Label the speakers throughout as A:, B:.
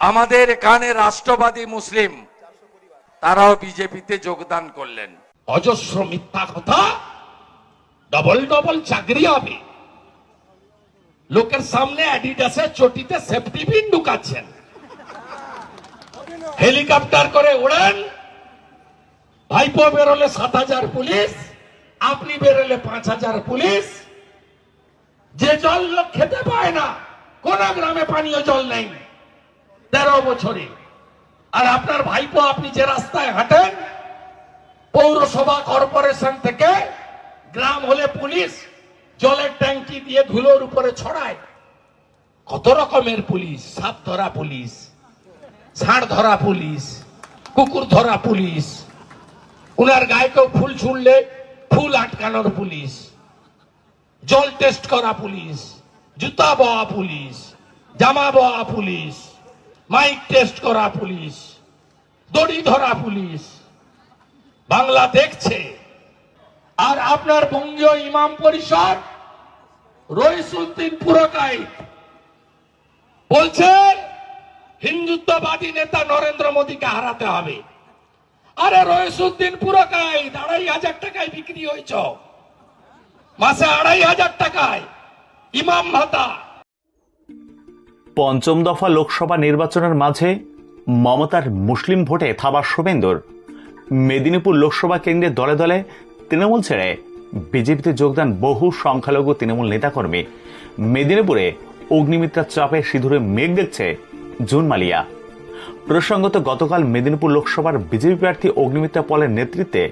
A: আমাদের এখানে রাষ্ট্রবাদী মুসলিম, তারাও বিজেপিতে যোগদান করলেন।
B: অজস্র মিথ্যা কথা ডবল ডবল চাকরি হবে। লোকের সামনে অ্যাডিডাসের চটিতে সেফটি পিন ঢুকাচ্ছেন। হেলিকপ্টার করে ওড়েন ভাইপো বেরোলে সাত হাজার পুলিশ, আপনি বেরোলে পাঁচ হাজার পুলিশ। যে জল লোক খেতে পায় না, কোন গ্রামে পানীয় জল নেই। তেরো বছরে। আর আপনার ভাইপো, আপনি যে রাস্তায় হাঁটেন, পৌরসভা কর্পোরেশন থেকে গ্রাম হলে পুলিশ জলের ট্যাঙ্কি দিয়ে ধুলোর উপরে ছড়ায়। কত রকমের পুলিশ? সাপ ধরা পুলিশ, ষাঁড় ধরা পুলিশ, কুকুর ধরা পুলিশ, উনার গায়ে কেউ ফুল ছুড়লে ফুল আটকানোর পুলিশ, জল টেস্ট করা পুলিশ, জুতা বওয়া পুলিশ, জামা বওয়া পুলিশ মাইক টেস্ট করা পুলিশ, দড়ি ধরা পুলিশ। বাংলা দেখছে। আর আপনার বঙ্গীয় ইমাম পরিষদ, রইসুদ্দিন পুরকাই বলছে, হিন্দুত্ববাদী নেতা নরেন্দ্র মোদীকে হারাতে হবে। আরে রইসুদ্দিন পুরকাই, আড়াই হাজার টাকায় বিক্রি হয়েছ। মাসে আড়াই হাজার টাকায় ইমাম ভাতা।
C: পঞ্চম দফা লোকসভা নির্বাচনের মাঝে মমতার মুসলিম ভোটে থাবা শুভেন্দুর। মেদিনীপুর লোকসভা কেন্দ্রে দলে দলে তৃণমূল ছেড়ে বিজেপিতে যোগদান বহু সংখ্যালঘু তৃণমূল নেতাকর্মী। মেদিনীপুরে অগ্নিমিত্রার চাপে সিঁদুরে মেঘ দেখছে জুন মালিয়া প্রসঙ্গত, গতকাল মেদিনীপুর লোকসভার বিজেপি প্রার্থী অগ্নিমিত্রা পলের নেতৃত্বে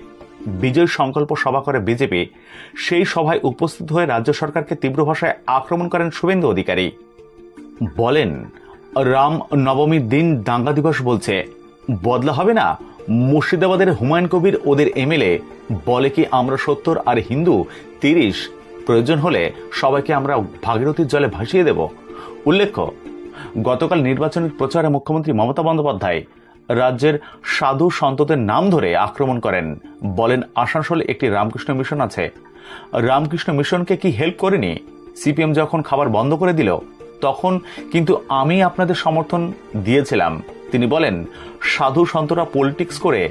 C: বিজয় সংকল্প সভা করে বিজেপি। সেই সভায় উপস্থিত হয়ে রাজ্য সরকারকে তীব্র ভাষায় আক্রমণ করেন শুভেন্দু অধিকারী। বলেন, রাম নবমীর দিন দাঙ্গা দিবস বলছে। বদলা হবে না? মুর্শিদাবাদের হুমায়ুন কবির, ওদের এমএলএ বলে কি আমরা সত্তর আর হিন্দু? তিরিশ। প্রয়োজন হলে সবাইকে আমরা ভাগীরথীর জলে ভাসিয়ে দেব। উল্লেখ্য, গতকাল নির্বাচনের প্রচারে মুখ্যমন্ত্রী মমতা বন্দ্যোপাধ্যায় রাজ্যের সাধু সন্তদের নাম ধরে আক্রমণ করেন। বলেন, আসানসোলে একটি রামকৃষ্ণ মিশন আছে। রামকৃষ্ণ মিশনকে কি হেল্প করেনি? সিপিএম যখন খাবার বন্ধ করে দিল তখন কিন্তু আমি আপনাদের সমর্থন দিয়েছিলাম। তিনি বলেন, সাধু সন্তরা পলিটিক্স করে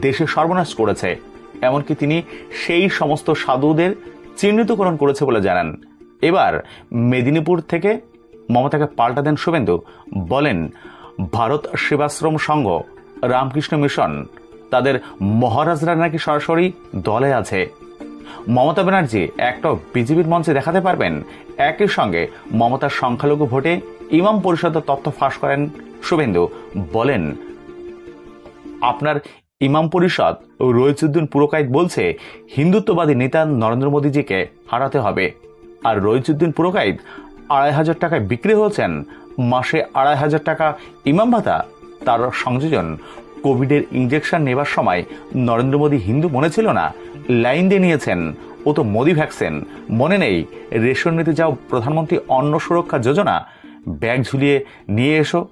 C: দেশে সর্বনাশ করেছে। এমনকি তিনি সেই সমস্ত সাধুদের চিহ্নিতকরণ করেছে বলে জানান। এবার মেদিনীপুর থেকে মমতাকে পাল্টা দেন শুভেন্দু। বলেন, ভারত সেবাশ্রম সংঘ, রামকৃষ্ণ মিশন, তাদের মহারাজরা নাকি সরাসরি দলে আছে। মমতা ব্যানার্জি একটাও বিজেপির মঞ্চে দেখাতে পারবেন। একই সঙ্গে মমতার সংখ্যালঘু ভোটে ইমাম পরিষদের তথ্য ফাঁস করেন শুভেন্দু। বলেন, আপনার ইমাম পরিষদ রইচুদ্দিন পুরকায়েত বলছে, হিন্দুত্ববাদী নেতা নরেন্দ্র মোদীজিকে হারাতে হবে। আর রইচুদ্দিন পুরকায়েত আড়াই হাজার টাকায় বিক্রি হয়েছেন। মাসে আড়াই হাজার টাকা ইমাম ভাতা, তার সংযোজন কোভিডের ইঞ্জেকশন নেবার সময় নরেন্দ্র মোদী হিন্দু মনে ছিল না। লাইন দিয়ে নিয়েছেন, ও তো মোদি ভ্যাকসিন মনে নেই, রেশন নিতে যাও প্রধানমন্ত্রী অন্ন সুরক্ষা যোজনা। ব্যাগ ঝুলিয়ে নিয়ে এসো।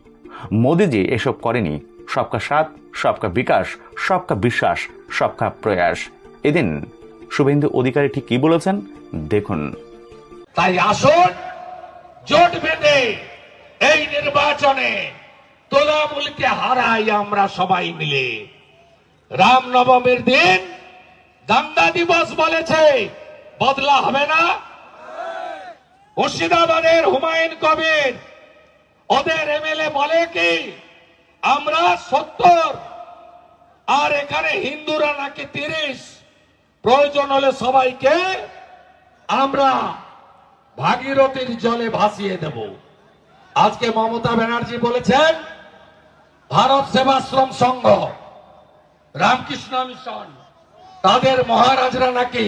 C: মোদিজি এসব করেনি। সবকা সাথ, সবকা বিকাশ, সবকা বিশ্বাস, সবকা প্রয়াস। এদিন শুভেন্দু অধিকারী ঠিক কি বলেছেন? দেখুন।
B: তাই আসুন, জোট বেঁধে এই নির্বাচনে তোলামূলকে হারাই আমরা সবাই মিলে। রাম নবমীর দিন দাঙ্গা দিবস বলেছে, বদলা হবে না। মুর্শিদাবাদের হুমায়ুন কবির, ওদের এমএলএ বলে কি, আমরা সত্তর, আর এখানে হিন্দুরা নাকি তিরিশ। প্রয়োজন হলে সবাইকে আমরা ভাগীরথীর জলে ভাসিয়ে দেব। আজকে মমতা ব্যানার্জি বলেছেন ভারত সেবাশ্রম সংঘ, রামকৃষ্ণ মিশন, তাদের মহারাজরা নাকি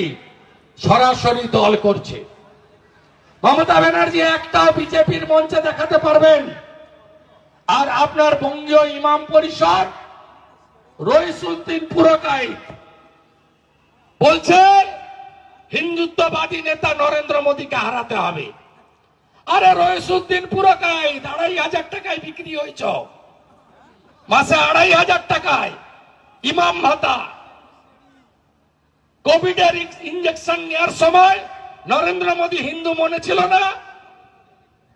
B: সরাসরি দল করছে। মমতা ব্যানার্জি একটাও বিজেপির মঞ্চে দেখাতে পারবেন। আর আপনার বঙ্গীয় ইমাম পরিষদ, রইসুদ্দিন পুরকাই, বলছে, হিন্দুত্ববাদী নেতা নরেন্দ্র মোদীকে হারাতে হবে। আরে রইসুদ্দিন পুরকাই আড়াই হাজার টাকায় বিক্রি হয়েছ। মাসে আড়াই হাজার টাকায় ইমাম ভাতা। কোভিড এর ইঞ্জেকশন নেওয়ার সময় নরেন্দ্র মোদী হিন্দু মনে ছিল না।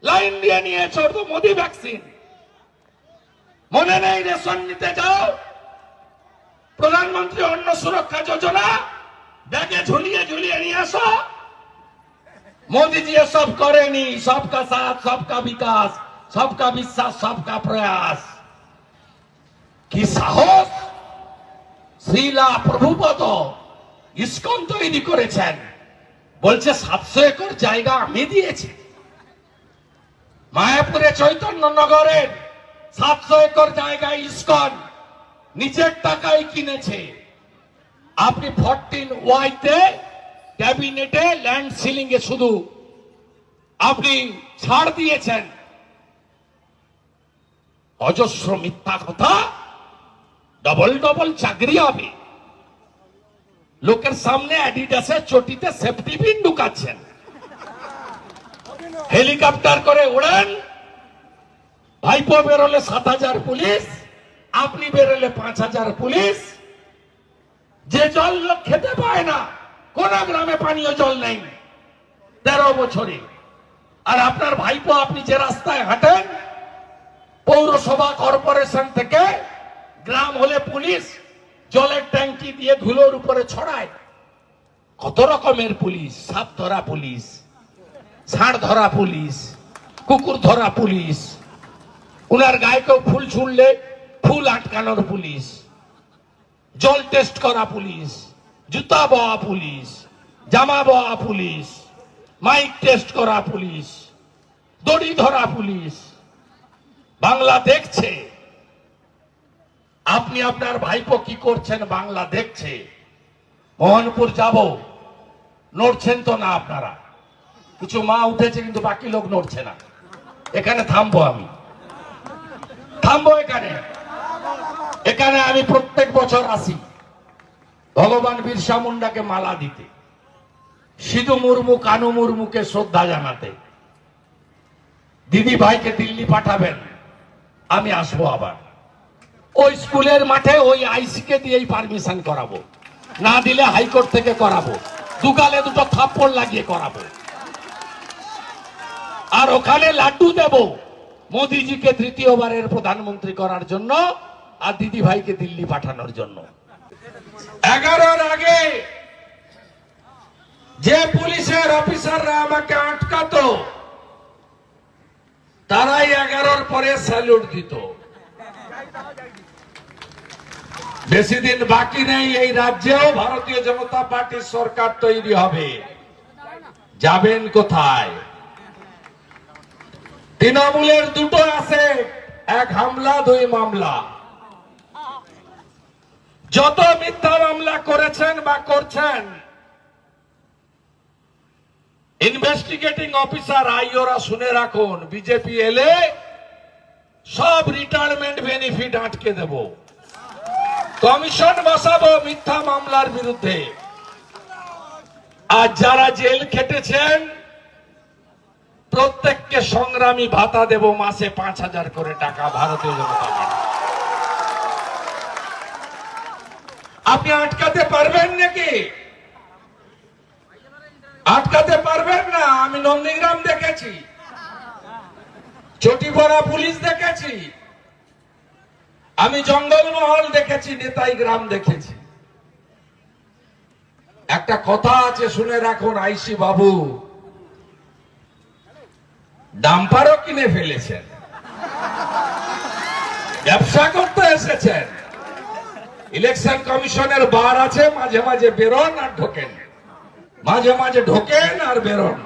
B: লাইন দিয়ে নিয়েছ ছোট মোদী ভ্যাকসিন মনে নেই রেশন নিতে যাও প্রধানমন্ত্রী অন্ন সুরক্ষা যোজনা ব্যাগে ঝুলিয়ে ঝুলিয়ে নিয়ে আস। মোদীজি এসব করেনি। সবকা সাথ, সবকা বিকাশ, সবকা বিশ্বাস, সবকা প্রয়াস। কি সাহস? শ্রীলা প্রভুপদ ইস্কন তৈরি করেছেন। বলছে, সাতশো একর জায়গা আমি দিয়েছি। মায়াপুরে চৈতন্য নগরের সাতশো একর জায়গায় ইস্কন নিজের টাকায় কিনেছে। আপনি ফরটিন ওয়াইতে ক্যাবিনেটে ল্যান্ড সিলিং এ শুধু আপনি ছাড় দিয়েছেন। অজস্র মিথ্যা কথা ডবল ডবল চাকরি হবে। লোকের সামনে অ্যাডিডাসের চটিতে সেফটি পিন ঢুকাচ্ছেন। হেলিকপ্টার করে ওড়েন ভাইপো বেরোলে সাত হাজার পুলিশ, আপনি বেরোলে পাঁচ হাজার পুলিশ। যে জল লোক খেতে পায় না, কোন গ্রামে পানীয় জল নেই। তেরো বছরে। আর আপনার ভাইপো, আপনি যে রাস্তায় হাঁটেন, পৌরসভা, কর্পোরেশন থেকে গ্রাম হলে পুলিশ, জলের ট্যাঙ্কি দিয়ে ধুলোর উপরে ছড়ায়। কত রকমের পুলিশ? সাপ ধরা পুলিশ, ষাঁড় ধরা পুলিশ, কুকুর ধরা পুলিশ। উনার গায়ে কেউ ফুল ছুঁড়লে ফুল আটকানোর পুলিশ। জল টেস্ট করা পুলিশ, জুতা বওয়া পুলিশ, জামা বওয়া পুলিশ, মাইক টেস্ট করা পুলিশ, দড়ি ধরা পুলিশ। বাংলা দেখছে আপনি আপনার ভাইপো কি করছেন বাংলা দেখছে? মোহনপুর যাব। নড়ছেন তো না আপনারা? কিছু মা উঠেছে কিন্তু বাকি লোক নড়ছে না। এখানে থামবো আমি। থামবো এখানে। এখানে আমি প্রত্যেক বছর আসি। ভগবান বিরসা মুন্ডাকে মালা দিতে। সিধু মুর্মু, কানু মুর্মুকে শ্রদ্ধা জানাতে। দিদি ভাইকে দিল্লি পাঠাবেন। আমি আসব আবার। ওই স্কুলের মাঠে ওই আইসিকে দিয়েই পারমিশন করাবো। না দিলে হাইকোর্ট থেকে করাবো। দুগালে দুটো থাপ্পড় লাগিয়ে করাবো। আর ওখানে লাড্ডু দেব। মোদিজিকে তৃতীয়বারের প্রধানমন্ত্রী করার জন্য আর দিদি ভাইকে দিল্লি পাঠানোর জন্য। এগারোর আগে যে পুলিশের অফিসাররা আমাকে আটকাতো, তারাই এগারোর পরে স্যালুট দিত। বেশি দিন বাকি নেই এই রাজ্যেও ভারতীয় জনতা পার্টির সরকার তৈরি হবে। যাবেন কোথায়? তৃণমূলের দুটো আছে, এক হামলা, দুই মামলা। যত মিথ্যা মামলা করেছেন বা করছেন ইনভেস্টিগেটিং অফিসার আইওরা শুনে রাখুন, বিজেপি এলে সব রিটায়ারমেন্ট বেনিফিট আটকে দেব। কমিশন বসাবো মিথ্যা মামলার বিরুদ্ধে। আর যারা জেল খেটেছেন, প্রত্যেককে সংগ্রামী ভাতা দেব মাসে পাঁচ হাজার করে টাকা ভারতীয় জনতা পার্টি। আপনি আটকাতে পারবেন নাকি? আটকাতে পারবেন না, আমি নন্দীগ্রাম দেখেছি। চটিপড়া পুলিশ দেখেছি। আমি জঙ্গলমহল দেখেছি, নেতাই গ্রাম দেখেছি। একটা কথা আছে, শুনে রাখুন আইসি বাবু। ডাম্পারও কিনে ফেলেছেন। ব্যবসা করতে এসেছেন। ইলেকশন কমিশনের বার আছে, মাঝে মাঝে বেরোন আর ঢোকেন। মাঝে মাঝে ঢোকেন আর বেরোন।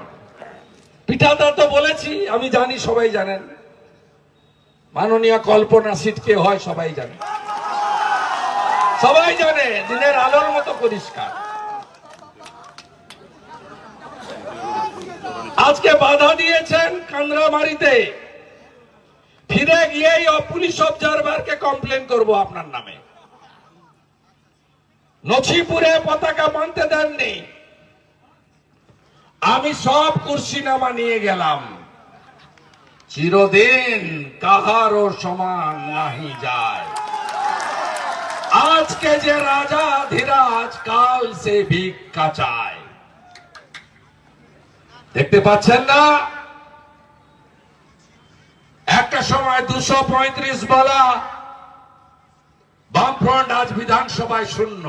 B: পিঠাদা তো বলেছি, আমি জানি, সবাই জানেন। মাননীয় কল্পনা সিট কে হয়, সবাই জানে। সবাই জানে, দিনের আলোর মতো পরিষ্কার। আজকে বাধা দিয়েছেন কান্দ্রামারিতে ফিরে গিয়েই পুলিশ অবজারভারকে কমপ্লেন করব আপনার নামে। নছিপুরে পতাকা মানতে দেননি। আমি সব কুর্সিনামা নিয়ে গেলাম। চিরদিন কাহারও সমান নাহি যায়। আজকে যে রাজা ধীরাজ, কাল সে ভিক্ষা চায়। দেখতে পাচ্ছেন না? একটা সময় দুশো পঁয়ত্রিশ বলা বামফ্রন্ট আজ বিধানসভায় শূন্য।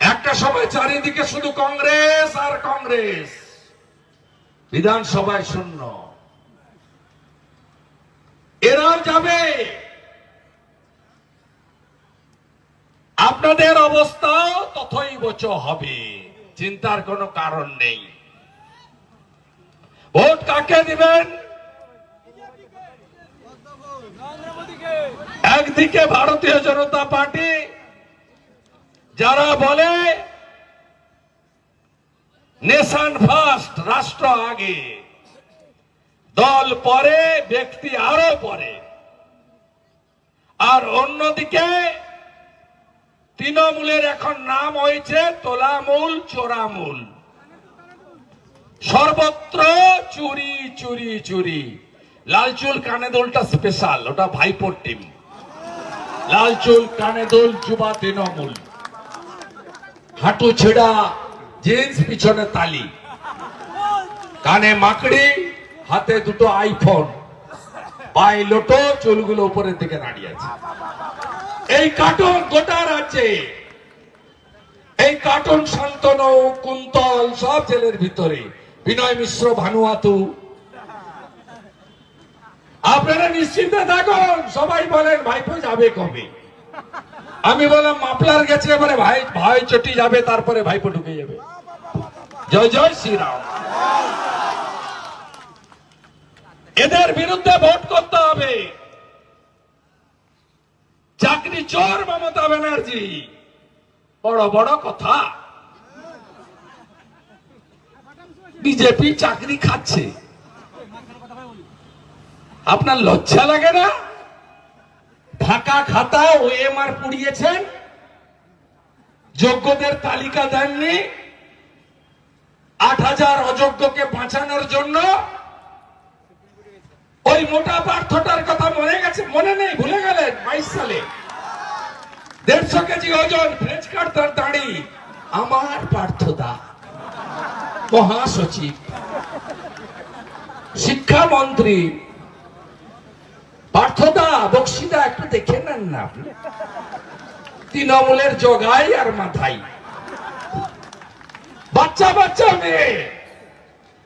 B: একটা সময় চারিদিকে শুধু কংগ্রেস আর কংগ্রেস। বিধানসভায় শূন্য। এরাও যাবে। আপনাদের অবস্থাও তথই বচ হবে। চিন্তার কোনো কারণ নেই। ভোট কাকে দিবেন? একদিকে ভারতীয় জনতা পার্টি, যারা বলে নেশন ফার্স্ট রাষ্ট্র আগে। দল পরে, ব্যক্তি আরও পরে। আর অন্যদিকে, তৃণমূলের এখন নাম হয়েছে তোলামূল, চোরামূল। সর্বত্র চুরি চুরি চুরি। লালচুল কানে দোলটা স্পেশাল ওটা ভাইপোর টিম লালচুল কানে দোল যুবা তৃণমূল। হাঁটু ছেড়া জিন্স পিছনে তালি। কানে মাকড়ি, হাতে দুটো আইফোন পায়ে লোটো, চুলগুলো উপরের দিকে দাঁড়িয়ে আছে। এই কার্টুন গোটা রাজ্যে। এই কার্টুন শান্তনু, কুন্তল, সব জেলের ভিতরে। বিনয় মিশ্র, ভানুয়াতু। আপনারা নিশ্চিন্তে থাকুন, সবাই বলেন, ভাইপো যাবে কবে? আমি বললাম মাপলার গেছে, এবারে ভাই ভাই চটি যাবে, তারপরে ভাইপো ঢুকে যাবে। জয় জয় শ্রীরাম। এদের বিরুদ্ধে ভোট করতে হবে। চাকরি চোর মমতা ব্যানার্জি। বড় বড় কথা। বিজেপি চাকরি খাচ্ছে। আপনার লজ্জা লাগে না? ঢাকা খাতা ওএমআর পুড়িয়েছেন। যোগ্যদের তালিকা দেননি। আট হাজার অযোগ্যকে বাঁচানোর জন্য ওই মোটা পার্থটার কথা মনে গেছে? মনে নেই, ভুলে গেলেন, বাইশ সালে। দেড়শো কেজি ওজন, ফ্রেঞ্চ কাট তার দাড়ি। আমার পার্থদা, মহাসচিব। শিক্ষামন্ত্রী। পার্থদা, বক্সিদা, একটু দেখে নেন না তৃণমূলের জগাই আর মাথাই। বাচ্চা বাচ্চা মেয়ে।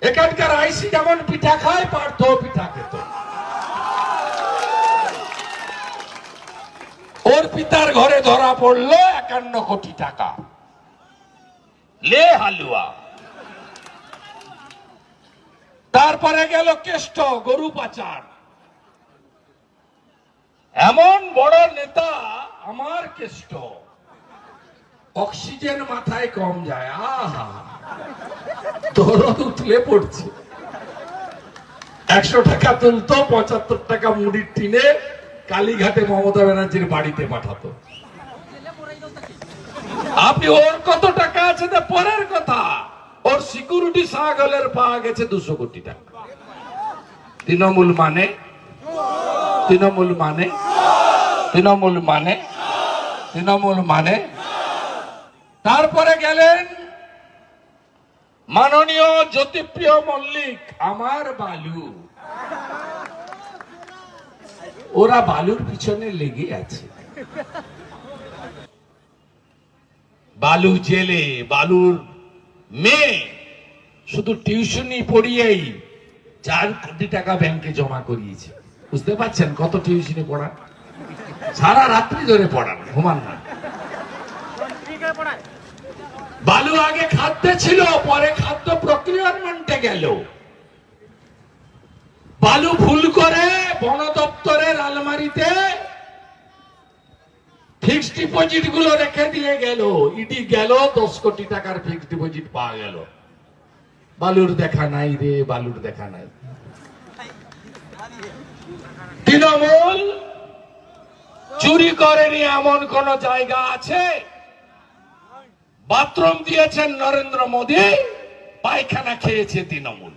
B: এখানকার আইসি যেমন পিঠা খায়, পার্থ পিঠা খেত। ওর পিতার ঘরে ধরা পড়ল একান্ন কোটি টাকা। লে হালুয়া। তারপরে গেল কেষ্ট, গরু পাচার। এমন বড় নেতা আমার কেষ্ট। অক্সিজেন মাথায় কম যায়, আহা। দরদ উঠলে পড়ছে। একশো টাকা তুলতো, পঁচাত্তর টাকা মুড়ির টিনে কালীঘাটে মমতা ব্যানার্জির বাড়িতে পাঠাতো। আপনি, ওর কত টাকা আছে তা পরের কথা। ওর সিকিউরিটি সাগলের পাওয়া গেছে দুশো কোটি টাকা। তৃণমূল মানে? তৃণমূল মানে? তৃণমূল মানে? তৃণমূল মানে? তারপরে গেলেন মাননীয় জ্যোতিপ্রিয় মল্লিক, আমার বালু। ওরা বালুর পিছনে লেগে আছে। বালু জেলে, বালুর মেয়ে। শুধু টিউশনি পড়িয়েই চার কোটি টাকা ব্যাংকে জমা করিয়েছে। বুঝতে পারছেন কত টিউশনি পড়ান? সারা রাত্রি ধরে পড়ান, ঘুমান না। বালু আগে খাদ্যে ছিল, পরে খাদ্য প্রক্রিয়ারমেন্টে গেল। বালু ভুল করে বন দপ্তরের আলমারিতে ফিক্সড ডিপোজিটগুলো রেখে দিয়ে গেল। ইডি গেল, দশ কোটি টাকার ফিক্সড ডিপোজিট পাওয়া গেল। বালুর দেখা নাই রে, বালুর দেখা নাই। তৃণমূল চুরি করেনি, এমন কোন জায়গা আছে? বাথরুম দিয়েছেন নরেন্দ্র মোদী পায়খানা খেয়েছে তৃণমূল।